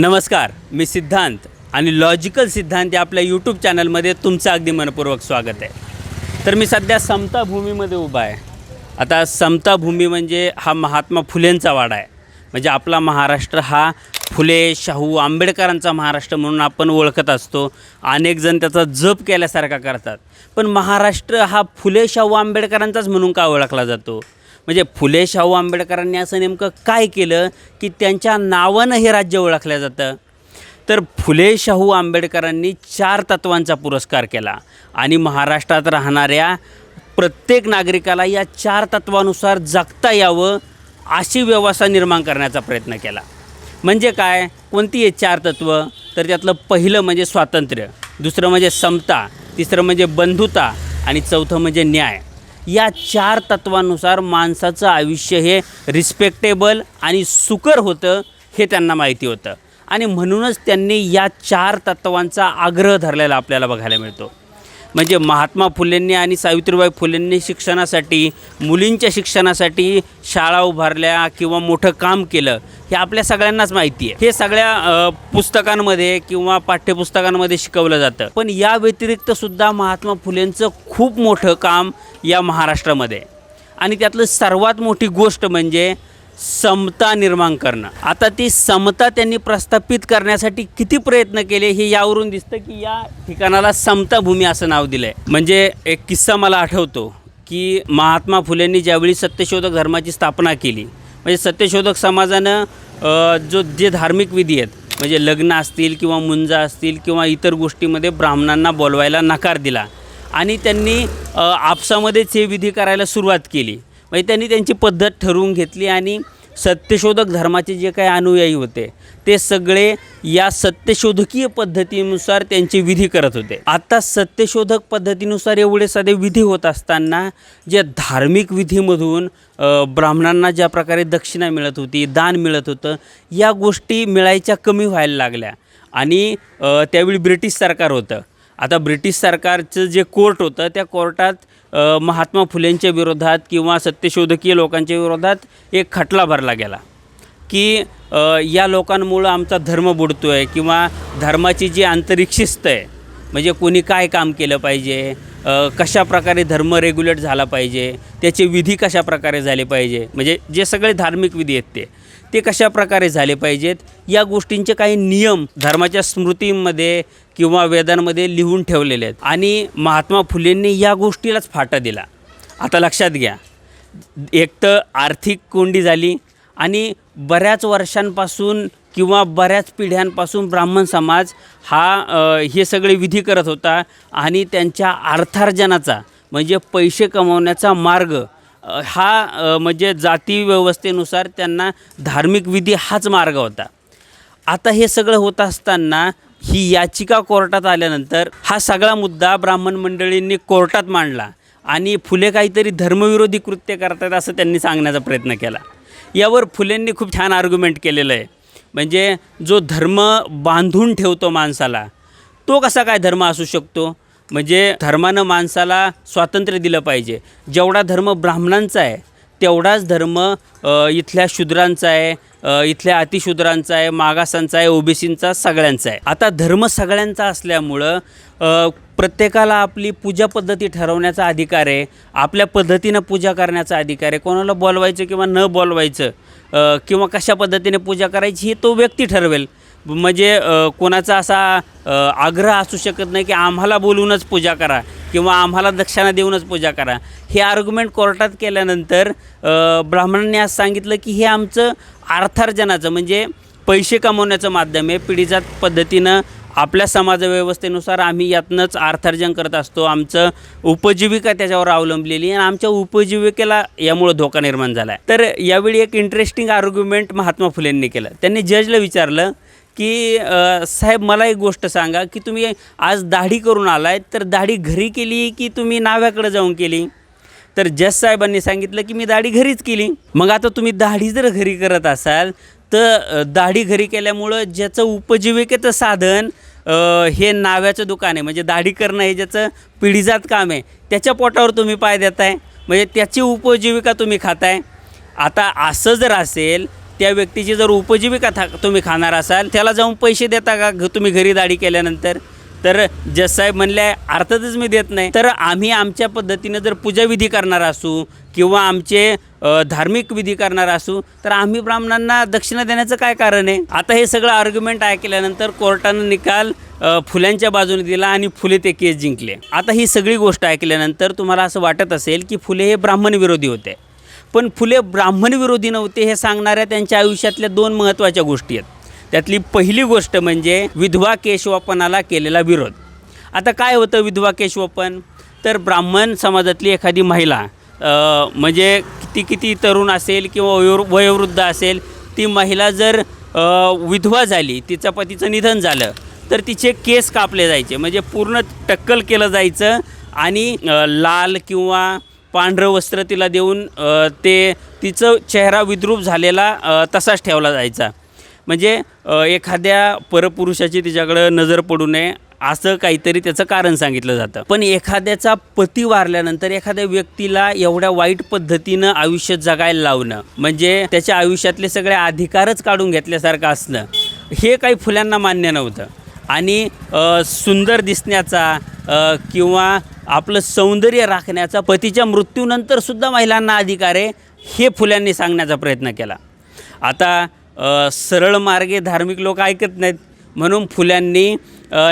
नमस्कार मी सिद्धांत आणि लॉजिकल सिद्धांत या आपल्या यूट्यूब चॅनलमध्ये तुमचं अगदी मनपूर्वक स्वागत आहे. तर मी सध्या समता भूमीमध्ये उभा आहे. आता समता भूमी म्हणजे हा महात्मा फुलेंचा वाडा आहे. म्हणजे आपला महाराष्ट्र हा फुले शाहू आंबेडकरांचा महाराष्ट्र म्हणून आपण ओळखत असतो. अनेक जण त्याचा जप केल्यासारखा करतात. पण महाराष्ट्र हा फुले शाहू आंबेडकरांचाच म्हणून का ओळखला जातो? म्हणजे फुले शाहू आंबेडकरांनी असं नेमकं काय केलं की त्यांच्या नावानं हे राज्य ओळखलं जातं? तर फुले शाहू आंबेडकरांनी चार तत्वांचा पुरस्कार केला आणि महाराष्ट्रात राहणाऱ्या प्रत्येक नागरिकाला या चार तत्वानुसार जगता यावं अशी व्यवस्था निर्माण करण्याचा प्रयत्न केला. म्हणजे काय? कोणती आहे चार तत्व? तर त्यातलं पहिलं म्हणजे स्वातंत्र्य दुसरं म्हणजे समता तिसरं म्हणजे बंधुता आणि चौथं म्हणजे न्याय. या चार तत्वानुसार माणसाचं आयुष्य हे रिस्पेक्टेबल आणि सुकर होतं हे त्यांना माहिती होतं. आणि म्हणूनच त्यांनी या चार तत्वांचा आग्रह धरलेला आपल्याला बघायला मिळतो. म्हणजे महात्मा फुलेंनी आणि सावित्रीबाई फुलेंनी शिक्षणासाठी मुलींच्या शिक्षणासाठी शाळा उभारल्या किंवा मोठं काम केलं हे आपल्या सगळ्यांनाच माहिती आहे. हे सगळ्या पुस्तकांमध्ये किंवा पाठ्यपुस्तकांमध्ये शिकवलं जातं. पण या व्यतिरिक्त सुद्धा महात्मा फुलेंचं खूप मोठं काम या महाराष्ट्रामध्ये आणि त्यातलं सर्वात मोठी गोष्ट म्हणजे समता निर्माण करणं. आता ती समता त्यांनी प्रस्थापित करण्यासाठी किती प्रयत्न केले हे यावरून दिसतं की या ठिकाणाला समता भूमी असं नाव दिलं आहे म्हणजे एक किस्सा मला आठवतो की महात्मा फुलेंनी ज्यावेळी सत्यशोधक धर्माची स्थापना केली म्हणजे सत्यशोधक समाजानं जो जे धार्मिक विधी आहेत म्हणजे लग्न असतील किंवा मुंजा असतील किंवा इतर गोष्टीमध्ये ब्राह्मणांना बोलवायला नकार दिला आणि त्यांनी आपसामध्येच हे विधी करायला सुरुवात केली. म्हणजे त्यांनी त्यांची पद्धत ठरवून घेतली आणि सत्यशोधक धर्माचे जे काही अनुयायी होते ते सगळे या सत्यशोधकीय पद्धतीनुसार त्यांचे विधी करत होते. आता सत्यशोधक पद्धतीनुसार एवढे साधे विधी होत असताना जे धार्मिक विधीमधून ब्राह्मणांना ज्या प्रकारे दक्षिणा मिळत होती दान मिळत होतं या गोष्टी मिळायच्या कमी व्हायला लागल्या. आणि त्यावेळी ब्रिटिश सरकार होतं. आता ब्रिटिश सरकारचं जे कोर्ट होतं त्या कोर्टात महात्मा फुलेंच्या विरोधात किंवा सत्यशोधकीय लोकांच्या विरोधात एक खटला भरला गेला. की या लोकांमुळं आमचा धर्म बुडतो आहे किंवा धर्माची जी आंतरिक शिस्त आहे म्हणजे कोणी काय काम केलं पाहिजे कशा प्रकारे धर्म रेग्युलेट झाला पाहिजे त्याचे विधी कशा प्रकारे झाले पाहिजे म्हणजे जे सगळे धार्मिक विधी आहेत ते. ते कशा प्रकारे झाले पाहिजेत? या गोष्टींचे काही नियम धर्माच्या स्मृतींमध्ये किंवा वेदांमध्ये लिहून ठेवलेले आहेत. आणि महात्मा फुलेंनी या गोष्टीलाच फाटा दिला. आता लक्षात घ्या. एक तर आर्थिक कोंडी झाली आणि बऱ्याच वर्षांपासून किंवा बऱ्याच पिढ्यांपासून ब्राह्मण समाज हा हे सगळे विधी करत होता आणि त्यांच्या अर्थार्जनाचा म्हणजे पैसे कमवण्याचा मार्ग हा म्हणजे जाती व्यवस्थेनुसार त्यांना धार्मिक विधी हाच मार्ग होता. आता हे सगळं होत असताना ही याचिका कोर्टात आल्यानंतर हा सगळा मुद्दा ब्राह्मण मंडळींनी कोर्टात मांडला आणि फुले काहीतरी धर्मविरोधी कृत्य करतात असं त्यांनी सांगण्याचा प्रयत्न केला. यावर फुलेंनी खूप छान आर्ग्युमेंट केलेलं आहे. म्हणजे जो धर्म बांधून ठेवतो माणसाला तो कसा काय धर्म असू शकतो? म्हणजे धर्मानं माणसाला स्वातंत्र्य दिलं पाहिजे. जेवढा धर्म ब्राह्मणांचा आहे तेवढाच धर्म इथल्या शूद्रांचा आहे इथल्या अतिशूद्रांचा आहे मागासांचा आहे ओबीसींचा सगळ्यांचा आहे. आता धर्म सगळ्यांचा असल्यामुळं प्रत्येकाला आपली पूजा पद्धती ठरवण्याचा अधिकार आहे आपल्या पद्धतीनं पूजा करण्याचा अधिकार आहे. कोणाला बोलवायचं किंवा न बोलवायचं किंवा कशा पद्धतीने पूजा करायची हे तो व्यक्ती ठरवेल. म्हणजे कोणाचा असा आग्रह असू शकत नाही की आम्हाला बोलूनच पूजा करा किंवा आम्हाला दक्षिणा देऊनच पूजा करा. हे आर्ग्युमेंट कोर्टात केल्यानंतर ब्राह्मणांनी आज सांगितलं की हे आमचं अर्थार्जनाचं म्हणजे पैसे कमवण्याचं माध्यम आहे. पिढीजात पद्धतीनं आपल्या समाजव्यवस्थेनुसार आम्ही यातनंच अर्थार्जन करत असतो. आमचं उपजीविका त्याच्यावर अवलंबलेली आणि आमच्या उपजीविकेला यामुळं धोका निर्माण झाला आहे तर यावेळी एक इंटरेस्टिंग आर्ग्युमेंट महात्मा फुलेंनी केलं. त्यांनी जजला विचारलं की साहेब मला एक गोष्ट सांगा की तुम्ही आज दाढी करून आलाय तर दाढी घरी केली की तुम्ही नाव्याकडे जाऊन केली? तर जस साहेबांनी सांगितलं की मी दाढी घरीच केली. मग आता तुम्ही दाढी जर घरी करत असाल तर दाढी घरी केल्यामुळं ज्याचं उपजीविकेचं साधन हे नाव्याचं दुकान आहे म्हणजे दाढी करणं हे ज्याचं पिढीजात काम आहे त्याच्या पोटावर तुम्ही पाय देताय. म्हणजे त्याची उपजीविका तुम्ही खाताय. आता असं जर असेल त्या व्यक्तीची जर उपजीविका था तुम्ही खाणार असाल त्याला जाऊन पैसे देता का? तुम्ही घरी दाढी केल्यानंतर? तर जसाहेब म्हणले अर्थातच मी देत नाही. तर आम्ही आमच्या पद्धतीनं जर पूजाविधी करणार असू किंवा आमचे धार्मिक विधी करणार असू तर आम्ही ब्राह्मणांना दक्षिणा देण्याचं काय कारण आहे? आता हे सगळं आर्ग्युमेंट ऐकल्यानंतर कोर्टानं निकाल फुल्यांच्या बाजूने दिला आणि फुले ते केस जिंकले. आता ही सगळी गोष्ट ऐकल्यानंतर तुम्हाला असं वाटत असेल की फुले हे ब्राह्मण विरोधी होते. पण फुले ब्राह्मण विरोधी नव्हते हे सांगणाऱ्या त्यांच्या आयुष्यातल्या दोन महत्त्वाच्या गोष्टी आहेत. त्यातली पहिली गोष्ट म्हणजे विधवा केशवपणाला केलेला विरोध. आता काय होतं विधवा केशवपन तर ब्राह्मण समाजातली एखादी महिला म्हणजे किती किती तरुण असेल किंवा वयो वयोवृद्ध असेल ती महिला जर विधवा झाली तिचा पतीचं निधन झालं तर तिचे केस कापले जायचे. म्हणजे पूर्ण टक्कल केलं जायचं आणि लाल किंवा पांढरं वस्त्र तिला देऊन ते तिचं चेहरा विद्रूप झालेला तसाच ठेवला जायचा. म्हणजे एखाद्या परपुरुषाची तिच्याकडं नजर पडू नये असं काहीतरी त्याचं कारण सांगितलं जातं. पण एखाद्याचा पती वारल्यानंतर एखाद्या व्यक्तीला एवढ्या वाईट पद्धतीनं आयुष्य जगायला लावणं म्हणजे त्याच्या आयुष्यातले सगळे अधिकारच काढून घेतल्यासारखं असणं हे काही फुल्यांना मान्य नव्हतं. आणि सुंदर दिसण्याचा किंवा आपलं सौंदर्य राखण्याचा पतीच्या मृत्यूनंतरसुद्धा महिलांना अधिकार आहे हे फुल्यांनी सांगण्याचा प्रयत्न केला. आता सरळ मार्गे धार्मिक लोक ऐकत नाहीत म्हणून फुल्यांनी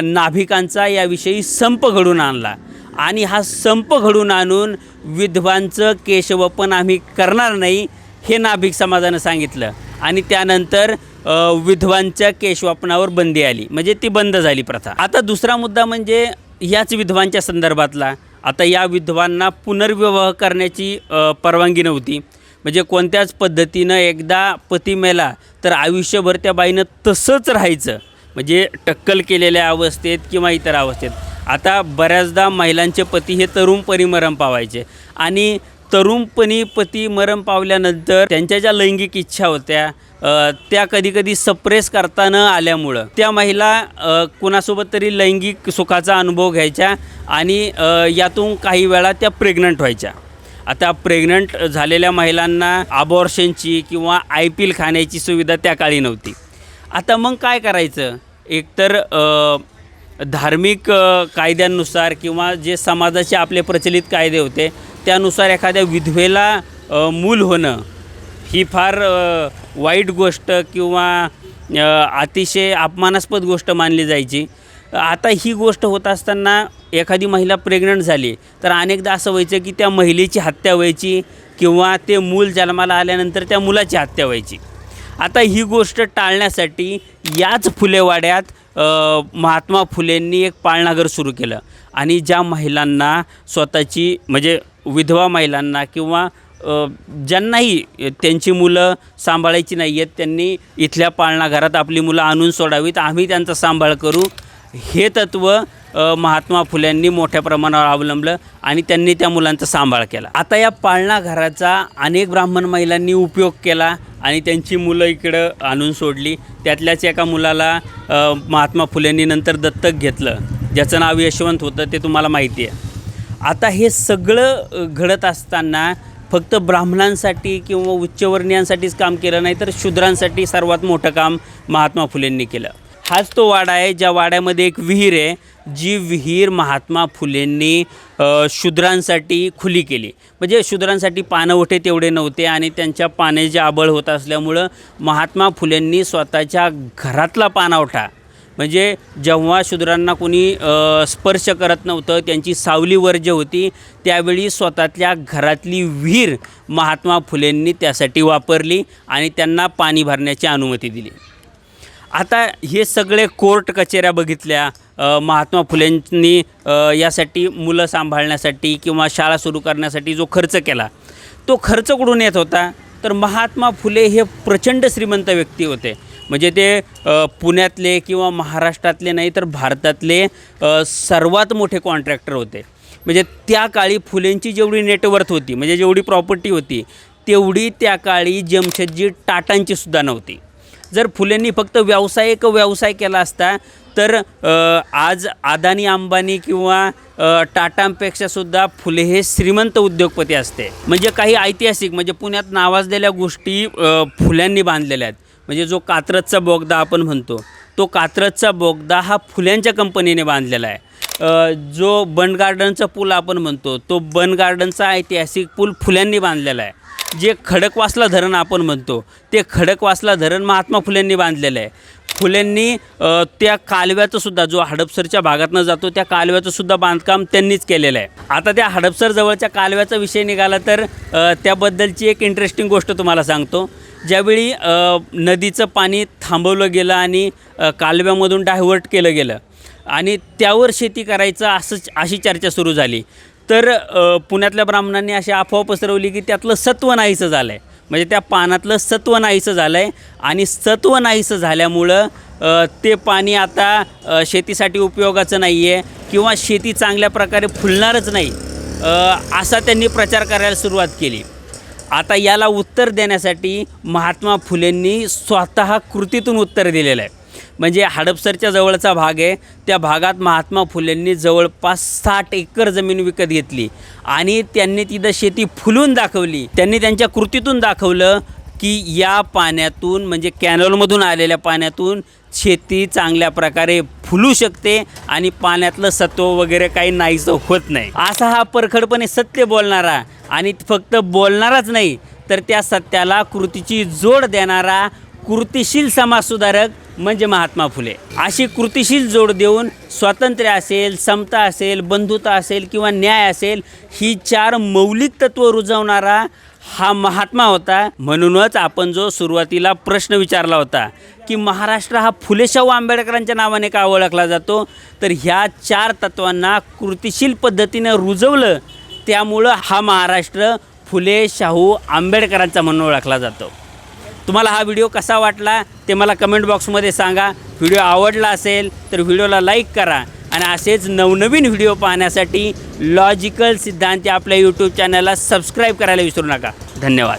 नाभिकांचा याविषयी संप घडून आणला. आणि हा संप घडून आणून विधवांचं केशवपन आम्ही करणार नाही हे नाभिक समाजानं सांगितलं. आणि त्यानंतर विधवांच्या केशवापनावर बंदी आली. म्हणजे ती बंद झाली प्रथा. आता दुसरा मुद्दा म्हणजे याच विधवांच्या संदर्भातला. आता या विधवांना पुनर्विवाह करण्याची परवानगी नव्हती. म्हणजे कोणत्याच पद्धतीनं एकदा पती मेला तर आयुष्यभर त्या बाईनं तसंच राहायचं. म्हणजे टक्कल केलेल्या अवस्थेत किंवा इतर अवस्थेत. आता बऱ्याचदा महिलांचे पती हे तरुण परिमरम पावायचे. आणि तरुणपणी पती मरण पावल्यानंतर त्यांच्या ज्या लैंगिक इच्छा होत्या त्या कधीकधी सप्रेस करता न आल्यामुळं. त्या महिला कुणासोबत तरी लैंगिक सुखाचा अनुभव घ्यायच्या आणि यातून काही वेळा त्या प्रेग्नंट व्हायच्या. आता प्रेग्नंट झालेल्या महिलांना आबॉर्शनची किंवा आय पी एल खाण्याची सुविधा त्या काळी नव्हती. आता मग काय करायचं? एकतर धार्मिक कायद्यांनुसार किंवा जे समाजाचे आपले प्रचलित कायदे होते त्यानुसार एखाद्या विधवेला मूल होणं ही फार वाईट गोष्ट किंवा अतिशय अपमानास्पद गोष्ट मानली जायची. आता ही गोष्ट होत असताना एखादी महिला प्रेग्नंट झाली तर अनेकदा असं व्हायचं की त्या महिलेची हत्या व्हायची किंवा ते मूल जन्माला आल्यानंतर त्या मुलाची हत्या व्हायची. आता ही गोष्ट टाळण्यासाठी याच फुलेवाड्यात महात्मा फुलेंनी एक पाळणाघर सुरू केलं आणि ज्या महिलांना स्वतःची म्हणजे विधवा महिलांना किंवा ज्यांनाही त्यांची मुलं सांभाळायची नाही आहेत त्यांनी इथल्या पाळणाघरात आपली मुलं आणून सोडावीत आम्ही त्यांचा सांभाळ करू. हे तत्त्व महात्मा फुल्यांनी मोठ्या प्रमाणावर अवलंबलं आणि त्यांनी त्या मुलांचा सांभाळ केला. आता या पाळणाघराचा अनेक ब्राह्मण महिलांनी उपयोग केला आणि त्यांची मुलं इकडं आणून सोडली. त्यातल्याच एका मुलाला महात्मा फुलेंनी नंतर दत्तक घेतलं. ज्याचं नाव यशवंत होतं ते तुम्हाला माहिती आहे. आता हे सगळं घडत असताना फक्त ब्राह्मणांसाठी किंवा उच्चवर्णीयांसाठीच काम केलं नाही तर शूद्रांसाठी सर्वात मोठं काम महात्मा फुलेंनी केलं. हाच तो वाडा आहे ज्या वाड्यामध्ये एक विहीर आहे जी विहीर महात्मा फुलेंनी शूद्रांसाठी खुली केली. म्हणजे शूद्रांसाठी पाणवठे तेवढे नव्हते आणि त्यांच्या पाण्याचे आबळ होत असल्यामुळं महात्मा फुलेंनी स्वतःच्या घरातला पाणवठा म्हणजे जेव्हा शूद्रांना कोणी स्पर्श करत नव्हतं त्यांची सावली वर्ज्य होती त्यावेळी स्वतःतल्या घरातली विहीर महात्मा फुलेंनी त्यासाठी वापरली आणि त्यांना पाणी भरण्याची अनुमती दिली. आता हे सगळे कोर्ट कचेऱ्या बघितल्या महात्मा फुलेंनी यासाठी मुलं सांभाळण्यासाठी किंवा शाळा सुरू करण्यासाठी जो खर्च केला तो खर्च कुठून येत होता? तर महात्मा फुले हे प्रचंड श्रीमंत व्यक्ती होते. म्हणजे ते पुण्यातले किंवा महाराष्ट्रातले नाही तर भारतातले सर्वात मोठे कॉन्ट्रॅक्टर होते. म्हणजे त्या काळी फुलेंची जेवढी नेटवर्थ होती म्हणजे जेवढी प्रॉपर्टी होती तेवढी त्या काळी जमशेदजी टाटांची सुद्धा नव्हती. जर फुलेंनी फक्त व्यावसायिक व्यवसाय केला असता तर आज अदानी अंबानी किंवा टाटांपेक्षासुद्धा टाटांपेक्षा सुद्धा फुले हे श्रीमंत उद्योगपती असते. म्हणजे काही ऐतिहासिक म्हणजे पुण्यात नावाजलेल्या गोष्टी फुल्यांनी बांधलेल्या आहेत. म्हणजे जो कात्रजचा बोगदा आपण म्हणतो तो कात्रजचा बोगदा हा फुल्यांच्या कंपनीने बांधलेला आहे. जो बन गार्डनचा पूल आपण म्हणतो तो बन गार्डनचा ऐतिहासिक पूल फुल्यांनी बांधलेला आहे. जे खडकवासला धरण आपण म्हणतो ते खडकवासला धरण महात्मा फुल्यांनी बांधलेलं आहे. फुल्यांनी त्या कालव्याचंसुद्धा जो हडपसरच्या भागातनं जातो त्या कालव्याचंसुद्धा बांधकाम त्यांनीच केलेलं आहे. आता त्या हडपसर जवळच्या कालव्याचा विषय निघाला तर त्याबद्दलची एक इंटरेस्टिंग गोष्ट तुम्हाला सांगतो. ज्यावेळी नदीचं पाणी थांबवलं गेलं आणि कालव्यामधून डायव्हर्ट केलं गेलं आणि त्यावर शेती करायचं असंच अशी चर्चा सुरू झाली. तर पुण्यातल्या ब्राह्मणांनी अशी अफवा पसरवली की त्यातलं सत्व नाहीसं झालं आहे म्हणजे त्या पानातलं सत्व नाहीसं झालं आहे आणि सत्व नाहीसं झाल्यामुळं ते पाणी आता शेतीसाठी उपयोगाचं नाही आहे किंवा शेती चांगल्या प्रकारे फुलणारच नाही असा त्यांनी प्रचार करायला सुरुवात केली. आता याला उत्तर देण्यासाठी महात्मा फुलेंनी स्वतः कृतीतून उत्तर दिलेलं आहे. म्हणजे हडपसरच्या जवळचा भाग आहे. त्या भागात महात्मा फुलेंनी जवळपास साठ एकर जमीन विकत घेतली. आणि त्यांनी तिथं शेती फुलून दाखवली. त्यांनी त्यांच्या कृतीतून दाखवलं की या पाण्यातून म्हणजे कॅनलमधून आलेल्या पाण्यातून शेती चांगल्या प्रकारे फुलू शकते आणि पाण्यातलं सत्व वगैरे काही नाहीसं होत नाही. असा हा परखडपणे सत्य बोलणारा आणि फक्त बोलणाराच नाही तर त्या सत्याला कृतीची जोड देणारा कृतिशील समाजसुधारक म्हणजे महात्मा फुले. अशी कृतिशील जोड देऊन स्वातंत्र्य असेल समता असेल बंधुता असेल किंवा न्याय असेल ही चार मौलिक तत्त्व रुजवणारा हा महात्मा होता. म्हणूनच आपण जो सुरुवातीला प्रश्न विचारला होता की महाराष्ट्र हा फुले शाहू आंबेडकरांच्या नावाने का ओळखला जातो? तर ह्या चार तत्वांना कृतिशील पद्धतीनं रुजवलं त्यामुळं हा महाराष्ट्र फुले शाहू आंबेडकरांचा म्हणून ओळखला जातो. तुम्हाला हा व्हिडिओ कसा वाटला ते मला कमेंट बॉक्समध्ये सांगा. व्हिडिओ आवडला असेल तर व्हिडिओला लाईक करा आणि असेच नवनवीन व्हिडिओ पाहण्यासाठी लॉजिकल सिद्धांत आपल्या यूट्यूब चॅनलला सबस्क्राईब करायला विसरू नका. धन्यवाद.